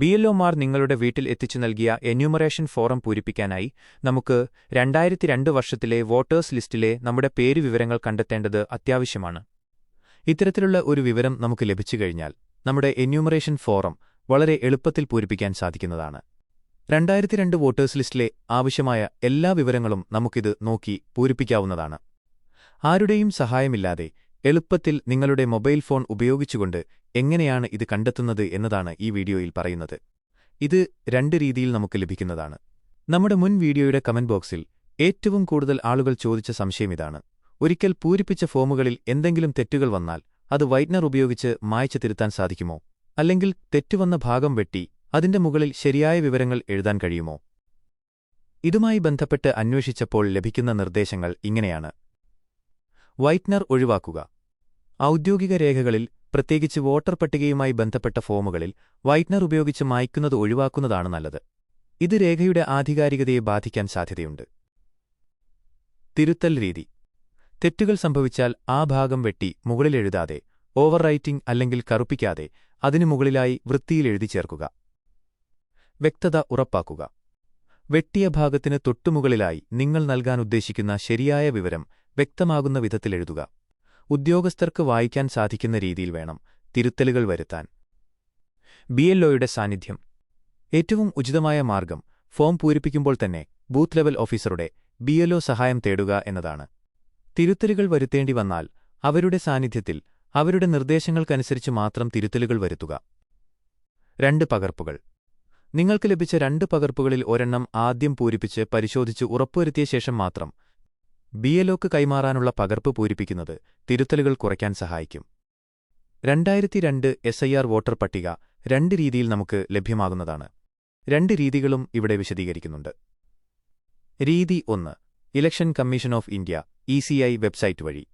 B എൽഒമാർ നിങ്ങളുടെ വീട്ടിൽ എത്തിച്ചു നൽകിയ എന്യൂമറേഷൻ ഫോറം പൂരിപ്പിക്കാനായി നമുക്ക് രണ്ടായിരത്തി രണ്ട് വർഷത്തിലെ വോട്ടേഴ്സ് ലിസ്റ്റിലെ നമ്മുടെ പേര് വിവരങ്ങൾ കണ്ടെത്തേണ്ടത് അത്യാവശ്യമാണ്. ഇത്തരത്തിലുള്ള ഒരു വിവരം നമുക്ക് ലഭിച്ചു കഴിഞ്ഞാൽ നമ്മുടെ എന്യൂമറേഷൻ ഫോറം വളരെ എളുപ്പത്തിൽ പൂരിപ്പിക്കാൻ സാധിക്കുന്നതാണ്. രണ്ടായിരത്തി രണ്ട് വോട്ടേഴ്സ് ലിസ്റ്റിലെ ആവശ്യമായ എല്ലാ വിവരങ്ങളും നമുക്കിത് നോക്കി പൂരിപ്പിക്കാവുന്നതാണ്. ആരുടെയും സഹായമില്ലാതെ എളുപ്പത്തിൽ നിങ്ങളുടെ മൊബൈൽ ഫോൺ ഉപയോഗിച്ചുകൊണ്ട് എങ്ങനെയാണ് ഇത് കണ്ടെത്തുന്നത് എന്നതാണ് ഈ വീഡിയോയിൽ പറയുന്നത്. ഇത് രണ്ട് രീതിയിൽ നമുക്ക് ലഭിക്കുന്നതാണ്. നമ്മുടെ മുൻ വീഡിയോയുടെ കമന്റ് ബോക്സിൽ ഏറ്റവും കൂടുതൽ ആളുകൾ ചോദിച്ച സംശയം ഇതാണ്. ഒരിക്കൽ പൂരിപ്പിച്ച ഫോമുകളിൽ എന്തെങ്കിലും തെറ്റുകൾ വന്നാൽ അത് വൈറ്റ്നർ ഉപയോഗിച്ച് മായച്ചു തിരുത്താൻ സാധിക്കുമോ? അല്ലെങ്കിൽ തെറ്റുവന്ന ഭാഗം വെട്ടി അതിന്റെ മുകളിൽ ശരിയായ വിവരങ്ങൾ എഴുതാൻ കഴിയുമോ? ഇതുമായി ബന്ധപ്പെട്ട് അന്വേഷിച്ചപ്പോൾ ലഭിക്കുന്ന നിർദ്ദേശങ്ങൾ ഇങ്ങനെയാണ്. വൈറ്റ്നർ ഒഴിവാക്കുക. ഔദ്യോഗിക രേഖകളിൽ പ്രത്യേകിച്ച് വോട്ടർ പട്ടികയുമായി ബന്ധപ്പെട്ട ഫോമുകളിൽ വൈറ്റ്നർ ഉപയോഗിച്ച് മായ്ക്കുന്നത് ഒഴിവാക്കുന്നതാണ് നല്ലത്. ഇത് രേഖയുടെ ആധികാരികതയെ ബാധിക്കാൻ സാധ്യതയുണ്ട്. തിരുത്തൽ രീതി. തെറ്റുകൾ സംഭവിച്ചാൽ ആ ഭാഗം വെട്ടി മുകളിലെഴുതാതെ ഓവർ റൈറ്റിംഗ് അല്ലെങ്കിൽ കറുപ്പിക്കാതെ അതിനു മുകളിലായി വൃത്തിയിലെഴുതി ചേർക്കുക. വ്യക്തത ഉറപ്പാക്കുക. വെട്ടിയ ഭാഗത്തിന് തൊട്ടുമുകളിലായി നിങ്ങൾ നൽകാൻ ഉദ്ദേശിക്കുന്ന ശരിയായ വിവരം വ്യക്തമാകുന്ന വിധത്തിലെഴുതുക ഉദ്യോഗസ്ഥർക്ക് വായിക്കാൻ സാധിക്കുന്ന രീതിയിൽ വേണം തിരുത്തലുകൾ വരുത്താൻ. ബി എൽഒയുടെ സാന്നിധ്യം. ഏറ്റവും ഉചിതമായ മാർഗം ഫോം പൂരിപ്പിക്കുമ്പോൾ തന്നെ ബൂത്ത് ലെവൽ ഓഫീസറുടെ ബി സഹായം തേടുക എന്നതാണ്. തിരുത്തലുകൾ വരുത്തേണ്ടി വന്നാൽ അവരുടെ സാന്നിധ്യത്തിൽ അവരുടെ നിർദ്ദേശങ്ങൾക്കനുസരിച്ച് മാത്രം തിരുത്തലുകൾ വരുത്തുക. രണ്ട് പകർപ്പുകൾ. നിങ്ങൾക്ക് ലഭിച്ച രണ്ട് പകർപ്പുകളിൽ ഒരെണ്ണം ആദ്യം പൂരിപ്പിച്ച് പരിശോധിച്ച് ഉറപ്പുവരുത്തിയ ശേഷം മാത്രം ബി എൽഒക്ക് കൈമാറാനുള്ള പകർപ്പ് പൂരിപ്പിക്കുന്നത് തിരുത്തലുകൾ കുറയ്ക്കാൻ സഹായിക്കും. രണ്ടായിരത്തി രണ്ട് എസ് ഐ ആർ വോട്ടർ പട്ടിക രണ്ട് രീതിയിൽ നമുക്ക് ലഭ്യമാകുന്നതാണ്. രണ്ട് രീതികളും ഇവിടെ വിശദീകരിക്കുന്നുണ്ട്. രീതി ഒന്ന് election commission of India e website വഴി.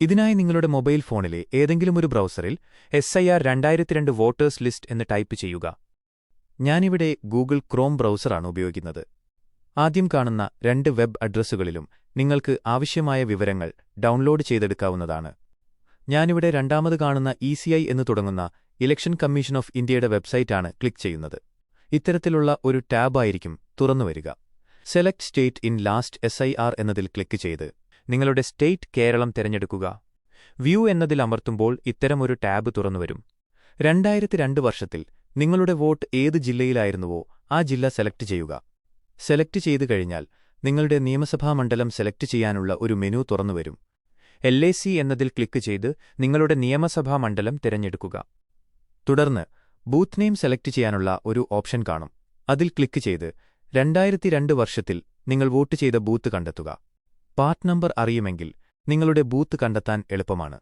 ഇതിനായി നിങ്ങളുടെ മൊബൈൽ ഫോണിലെ ഏതെങ്കിലും ഒരു ബ്രൗസറിൽ എസ് ഐ ആർ രണ്ടായിരത്തി രണ്ട് വോട്ടേഴ്സ് ലിസ്റ്റ് എന്ന് ടൈപ്പ് ചെയ്യുക. ഞാനിവിടെ ഗൂഗിൾ ക്രോം ബ്രൗസറാണ് ഉപയോഗിക്കുന്നത്. ആദ്യം കാണുന്ന രണ്ട് വെബ് അഡ്രസ്സുകളിലും നിങ്ങൾക്ക് ആവശ്യമായ വിവരങ്ങൾ ഡൗൺലോഡ് ചെയ്തെടുക്കാവുന്നതാണ്. ഞാനിവിടെ രണ്ടാമത് കാണുന്ന ഇ എന്ന് തുടങ്ങുന്ന ഇലക്ഷൻ കമ്മീഷൻ ഓഫ് ഇന്ത്യയുടെ വെബ്സൈറ്റാണ് ക്ലിക്ക് ചെയ്യുന്നത്. ഇത്തരത്തിലുള്ള ഒരു ടാബായിരിക്കും തുറന്നുവരിക select state in last S എന്നതിൽ ക്ലിക്ക് ചെയ്ത് നിങ്ങളുടെ സ്റ്റേറ്റ് കേരളം തിരഞ്ഞെടുക്കുക. വ്യൂ എന്നതിൽ അമർത്തുമ്പോൾ ഇത്തരമൊരു ടാബ് തുറന്നുവരും രണ്ടായിരത്തി രണ്ട് വർഷത്തിൽ നിങ്ങളുടെ വോട്ട് ഏത് ജില്ലയിലായിരുന്നുവോ ആ ജില്ല സെലക്ട് ചെയ്യുക. സെലക്ട് ചെയ്തു കഴിഞ്ഞാൽ നിങ്ങളുടെ നിയമസഭാ മണ്ഡലം സെലക്ട് ചെയ്യാനുള്ള ഒരു മെനു തുറന്നുവരും. എൽ എ സി എന്നതിൽ ക്ലിക്ക് ചെയ്ത് നിങ്ങളുടെ നിയമസഭാ മണ്ഡലം തിരഞ്ഞെടുക്കുക. തുടർന്ന് ബൂത്ത് നെയിം സെലക്ട് ചെയ്യാനുള്ള ഒരു ഓപ്ഷൻ കാണും. അതിൽ ക്ലിക്ക് ചെയ്ത് രണ്ടായിരത്തി രണ്ട് വർഷത്തിൽ നിങ്ങൾ വോട്ട് ചെയ്ത ബൂത്ത് കണ്ടെത്തുക. പാർട്ട് നമ്പർ അറിയുമെങ്കിൽ നിങ്ങളുടെ ബൂത്ത് കണ്ടെത്താൻ എളുപ്പമാണ്.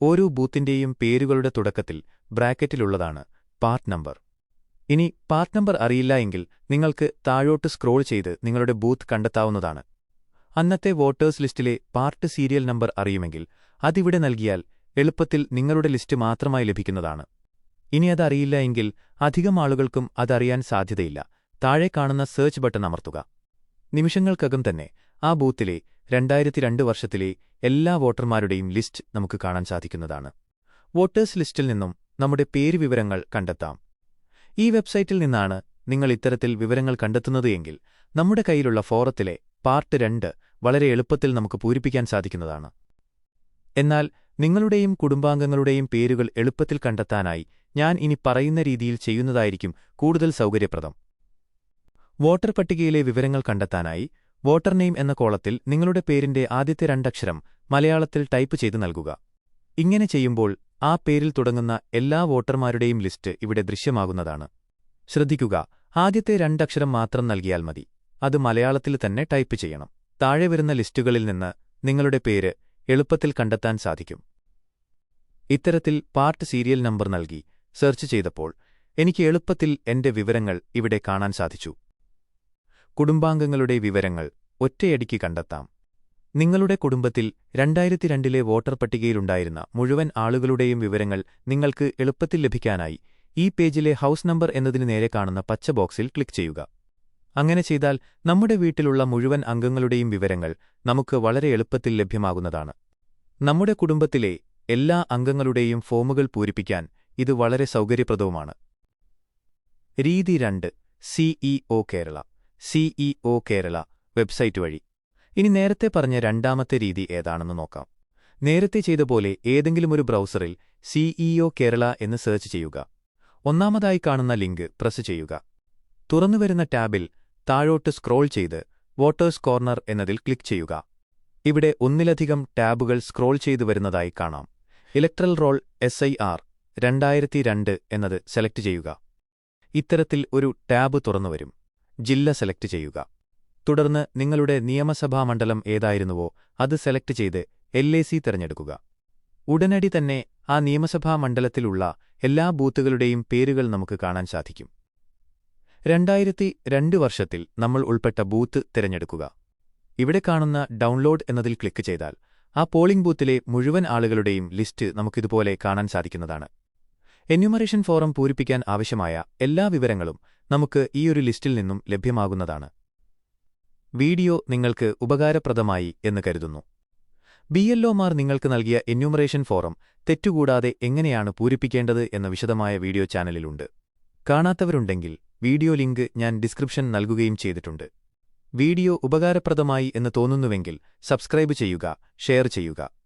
ഓരോ ബൂത്തിന്റെയും പേരുകളുടെ തുടക്കത്തിൽ ബ്രാക്കറ്റിലുള്ളതാണ് പാർട്ട് നമ്പർ. ഇനി പാർട്ട് നമ്പർ അറിയില്ല എങ്കിൽ നിങ്ങൾക്ക് താഴോട്ട് സ്ക്രോൾ ചെയ്ത് നിങ്ങളുടെ ബൂത്ത് കണ്ടെത്താവുന്നതാണ്. അന്നത്തെ വോട്ടേഴ്സ് ലിസ്റ്റിലെ പാർട്ട് സീരിയൽ നമ്പർ അറിയുമെങ്കിൽ അതിവിടെ നൽകിയാൽ എളുപ്പത്തിൽ നിങ്ങളുടെ ലിസ്റ്റ് മാത്രമായി ലഭിക്കുന്നതാണ്. ഇനി അതറിയില്ല എങ്കിൽ അധികം ആളുകൾക്കും അതറിയാൻ സാധ്യതയില്ല. താഴെ കാണുന്ന സെർച്ച് ബട്ടൺ അമർത്തുക. നിമിഷങ്ങൾക്കകം തന്നെ ആ ബൂത്തിലെ രണ്ടായിരത്തി രണ്ട് വർഷത്തിലെ എല്ലാ വോട്ടർമാരുടെയും ലിസ്റ്റ് നമുക്ക് കാണാൻ സാധിക്കുന്നതാണ്. വോട്ടേഴ്സ് ലിസ്റ്റിൽ നിന്നും നമ്മുടെ പേര് വിവരങ്ങൾ കണ്ടെത്താം. ഈ വെബ്സൈറ്റിൽ നിന്നാണ് നിങ്ങൾ ഇത്തരത്തിൽ വിവരങ്ങൾ കണ്ടെത്തുന്നത് എങ്കിൽ നമ്മുടെ കയ്യിലുള്ള ഫോറത്തിലെ പാർട്ട് രണ്ട് വളരെ എളുപ്പത്തിൽ നമുക്ക് പൂരിപ്പിക്കാൻ സാധിക്കുന്നതാണ്. എന്നാൽ നിങ്ങളുടെയും കുടുംബാംഗങ്ങളുടെയും പേരുകൾ എളുപ്പത്തിൽ കണ്ടെത്താനായി ഞാൻ ഇനി പറയുന്ന രീതിയിൽ ചെയ്യുന്നതായിരിക്കും കൂടുതൽ സൗകര്യപ്രദം. വോട്ടർ പട്ടികയിലെ വിവരങ്ങൾ കണ്ടെത്താനായി വോട്ടർ നെയിം എന്ന കോളത്തിൽ നിങ്ങളുടെ പേരിന്റെ ആദ്യത്തെ രണ്ടക്ഷരം മലയാളത്തിൽ ടൈപ്പ് ചെയ്ത് നൽകുക. ഇങ്ങനെ ചെയ്യുമ്പോൾ ആ പേരിൽ തുടങ്ങുന്ന എല്ലാ വോട്ടർമാരുടെയും ലിസ്റ്റ് ഇവിടെ ദൃശ്യമാകുന്നതാണ്. ശ്രദ്ധിക്കുക ആദ്യത്തെ രണ്ടക്ഷരം മാത്രം നൽകിയാൽ മതി. അത് മലയാളത്തിൽ തന്നെ ടൈപ്പ് ചെയ്യണം. താഴെ വരുന്ന ലിസ്റ്റുകളിൽ നിന്ന് നിങ്ങളുടെ പേര് എളുപ്പത്തിൽ കണ്ടെത്താൻ സാധിക്കും. ഇത്തരത്തിൽ പാർട്ട് സീരിയൽ നമ്പർ നൽകി സെർച്ച് ചെയ്തപ്പോൾ എനിക്ക് എളുപ്പത്തിൽ എന്റെ വിവരങ്ങൾ ഇവിടെ കാണാൻ സാധിച്ചു. കുടുംബാംഗങ്ങളുടെ വിവരങ്ങൾ ഒറ്റയടിക്ക് കണ്ടെത്താം. നിങ്ങളുടെ കുടുംബത്തിൽ രണ്ടായിരത്തി രണ്ടിലെ വോട്ടർ പട്ടികയിലുണ്ടായിരുന്ന മുഴുവൻ ആളുകളുടെയും വിവരങ്ങൾ നിങ്ങൾക്ക് എളുപ്പത്തിൽ ലഭിക്കാനായി ഈ പേജിലെ ഹൗസ് നമ്പർ എന്നതിന് നേരെ കാണുന്ന പച്ച ബോക്സിൽ ക്ലിക്ക് ചെയ്യുക. അങ്ങനെ ചെയ്താൽ നമ്മുടെ വീട്ടിലുള്ള മുഴുവൻ അംഗങ്ങളുടെയും വിവരങ്ങൾ നമുക്ക് വളരെ എളുപ്പത്തിൽ ലഭ്യമാകുന്നതാണ്. നമ്മുടെ കുടുംബത്തിലെ എല്ലാ അംഗങ്ങളുടെയും ഫോമുകൾ പൂരിപ്പിക്കാൻ ഇത് വളരെ സൗകര്യപ്രദവുമാണ്. രീതി രണ്ട് CEO Kerala CEO Kerala website വഴി. ഇനി നേരത്തെ പറഞ്ഞ രണ്ടാമത്തെ രീതി ഏതാണെന്ന് നോക്കാം. നേരത്തെ ചെയ്ത പോലെ ഏതെങ്കിലും ഒരു ബ്രൗസറിൽ സിഇഒ കേരള എന്ന് സെർച്ച് ചെയ്യുക. ഒന്നാമതായി കാണുന്ന ലിങ്ക് പ്രസ് ചെയ്യുക. തുറന്നുവരുന്ന ടാബിൽ താഴോട്ട് സ്ക്രോൾ ചെയ്ത് വോട്ടേഴ്സ് കോർണർ എന്നതിൽ ക്ലിക്ക് ചെയ്യുക. ഇവിടെ ഒന്നിലധികം ടാബുകൾ സ്ക്രോൾ ചെയ്തു വരുന്നതായി കാണാം. Electoral roll S I R രണ്ടായിരത്തി രണ്ട് എന്നത് സെലക്ട് ചെയ്യുക. ഇത്തരത്തിൽ ഒരു ടാബ് തുറന്നുവരും. ജില്ല സെലക്ട് ചെയ്യുക. തുടർന്ന് നിങ്ങളുടെ നിയമസഭാ മണ്ഡലം ഏതായിരുന്നുവോ അത് സെലക്ട് ചെയ്ത് എൽ എ സി തിരഞ്ഞെടുക്കുക. ഉടനടി തന്നെ ആ നിയമസഭാ മണ്ഡലത്തിലുള്ള എല്ലാ ബൂത്തുകളുടെയും പേരുകൾ നമുക്ക് കാണാൻ സാധിക്കും. രണ്ടായിരത്തി രണ്ട് വർഷത്തിൽ നമ്മൾ ഉൾപ്പെട്ട ബൂത്ത് തിരഞ്ഞെടുക്കുക. ഇവിടെ കാണുന്ന ഡൗൺലോഡ് എന്നതിൽ ക്ലിക്ക് ചെയ്താൽ ആ പോളിംഗ് ബൂത്തിലെ മുഴുവൻ ആളുകളുടെയും ലിസ്റ്റ് നമുക്കിതുപോലെ കാണാൻ സാധിക്കുന്നതാണ്. എന്യൂമറേഷൻ ഫോറം പൂരിപ്പിക്കാൻ ആവശ്യമായ എല്ലാ വിവരങ്ങളും നമുക്ക് ഈയൊരു ലിസ്റ്റിൽ നിന്നും ലഭ്യമാകുന്നതാണ്. വീഡിയോ നിങ്ങൾക്ക് ഉപകാരപ്രദമായി എന്ന് കരുതുന്നു. ബി എൽഒമാർ നിങ്ങൾക്ക് നൽകിയ എന്യൂമറേഷൻ ഫോറം തെറ്റുകൂടാതെ എങ്ങനെയാണ് പൂരിപ്പിക്കേണ്ടത് എന്ന വിശദമായ വീഡിയോ ചാനലിലുണ്ട്. കാണാത്തവരുണ്ടെങ്കിൽ വീഡിയോ ലിങ്ക് ഞാൻ ഡിസ്ക്രിപ്ഷൻ നൽകുകയും ചെയ്തിട്ടുണ്ട്. വീഡിയോ ഉപകാരപ്രദമായി എന്ന് തോന്നുന്നുവെങ്കിൽ സബ്സ്ക്രൈബ് ചെയ്യുക ഷെയർ ചെയ്യുക.